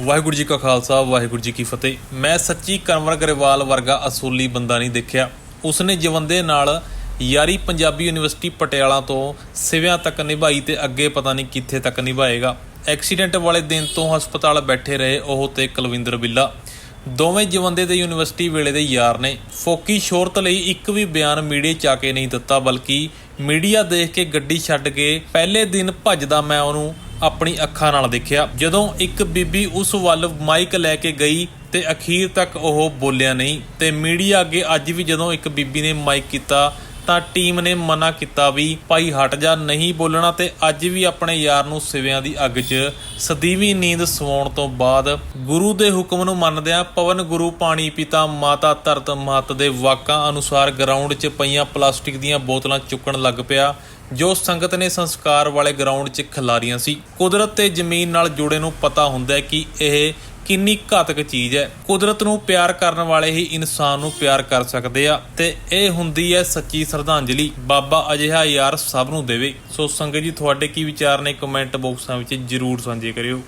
ਵਾਹਿਗੁਰੂ ਜੀ ਕਾ ਖਾਲਸਾ, ਵਾਹਿਗੁਰੂ ਜੀ ਕੀ ਫਤਿਹ। ਮੈਂ ਸੱਚੀ ਕਨਵਰ ਗਰੇਵਾਲ ਵਰਗਾ ਅਸੂਲੀ ਬੰਦਾ ਨਹੀਂ ਦੇਖਿਆ। ਉਸਨੇ ਜਵੰਦੇ ਨਾਲ ਯਾਰੀ ਪੰਜਾਬੀ ਯੂਨੀਵਰਸਿਟੀ ਪਟਿਆਲਾ ਤੋਂ ਸਿਵਿਆਂ ਤੱਕ ਨਿਭਾਈ ਤੇ ਅੱਗੇ ਪਤਾ ਨਹੀਂ ਕਿੱਥੇ ਤੱਕ ਨਿਭਾਏਗਾ। ਐਕਸੀਡੈਂਟ ਵਾਲੇ ਦਿਨ ਤੋਂ ਹਸਪਤਾਲ ਬੈਠੇ ਰਹੇ ਉਹ ਤੇ ਕੁਲਵਿੰਦਰ ਬਿੱਲਾ। ਦੋਵੇਂ ਜਵੰਦੇ ਤੇ ਯੂਨੀਵਰਸਿਟੀ ਵੇਲੇ ਦੇ ਯਾਰ ਨੇ। ਫੋਕੀ ਸ਼ੋਹਰਤ ਲਈ ਇੱਕ ਵੀ ਬਿਆਨ ਮੀਡੀਆ ਚ ਆ ਕੇ ਨਹੀਂ ਦਿੱਤਾ, ਬਲਕਿ ਮੀਡੀਆ ਦੇਖ ਕੇ ਗੱਡੀ ਛੱਡ ਕੇ ਪਹਿਲੇ ਦਿਨ ਭੱਜਦਾ ਮੈਂ ਉਹਨੂੰ ਆਪਣੀ ਅੱਖਾਂ ਨਾਲ ਦੇਖਿਆ। ਜਦੋਂ ਇੱਕ ਬੀਬੀ ਉਸ ਵੱਲ ਮਾਈਕ ਲੈ ਕੇ ਗਈ ਤੇ ਅਖੀਰ ਤੱਕ ਉਹ ਬੋਲਿਆ ਨਹੀਂ। ਤੇ ਮੀਡੀਆ ਅੱਗੇ ਅੱਜ ਵੀ ਜਦੋਂ ਇੱਕ ਬੀਬੀ ਨੇ ਮਾਈਕ ਕੀਤਾ ਤਾਂ ਟੀਮ ਨੇ ਮਨਾ ਕੀਤਾ ਵੀ ਭਾਈ ਹਟ ਜਾ, ਨਹੀਂ ਬੋਲਣਾ ਤੇ ਅੱਜ ਵੀ ਆਪਣੇ ਯਾਰ ਨੂੰ ਸਿਵਿਆਂ ਦੀ ਅੱਗ 'ਚ ਸਦੀਵੀ ਨੀਂਦ ਸਵਾਉਣ ਤੋਂ ਬਾਅਦ ਗੁਰੂ ਦੇ ਹੁਕਮ ਨੂੰ ਮੰਨਦਿਆਂ ਪਵਨ ਗੁਰੂ ਪਾਣੀ ਪਿਤਾ ਮਾਤਾ ਧਰਤ ਮਹਤ ਦੇ ਵਾਕਾਂ ਅਨੁਸਾਰ ਗਰਾਊਂਡ 'ਚ ਪਈਆਂ ਪਲਾਸਟਿਕ ਦੀਆਂ ਬੋਤਲਾਂ ਚੁੱਕਣ ਲੱਗ ਪਿਆ, ਜੋ ਸੰਗਤ ਨੇ ਸੰਸਕਾਰ ਵਾਲੇ ਗਰਾਊਂਡ 'ਚ ਖਿਲਾਰੀਆਂ ਸੀ। ਕੁਦਰਤ ਤੇ ਜ਼ਮੀਨ ਨਾਲ ਜੁੜੇ ਨੂੰ ਪਤਾ ਹੁੰਦਾ ਹੈ ਕਿ ਇਹ ਕਿੰਨੀ ਘਾਤਕ ਚੀਜ਼ ਹੈ। ਕੁਦਰਤ ਨੂੰ ਪਿਆਰ ਕਰਨ ਵਾਲੇ ਹੀ ਇਨਸਾਨ ਨੂੰ ਪਿਆਰ ਕਰ ਸਕਦੇ ਆ ਤੇ ਇਹ ਹੁੰਦੀ ਹੈ ਸੱਚੀ ਸ਼ਰਧਾਂਜਲੀ। ਬਾਬਾ ਅਜਿਹਾ ਯਾਰ ਸਭ ਨੂੰ ਦੇਵੇ। ਸੋ ਸੰਗਤ ਜੀ, ਤੁਹਾਡੇ ਕੀ ਵਿਚਾਰ ਨੇ? ਕਮੈਂਟ ਬਾਕਸਾਂ ਵਿੱਚ ਜਰੂਰ ਸਾਂਝੇ ਕਰਿਓ।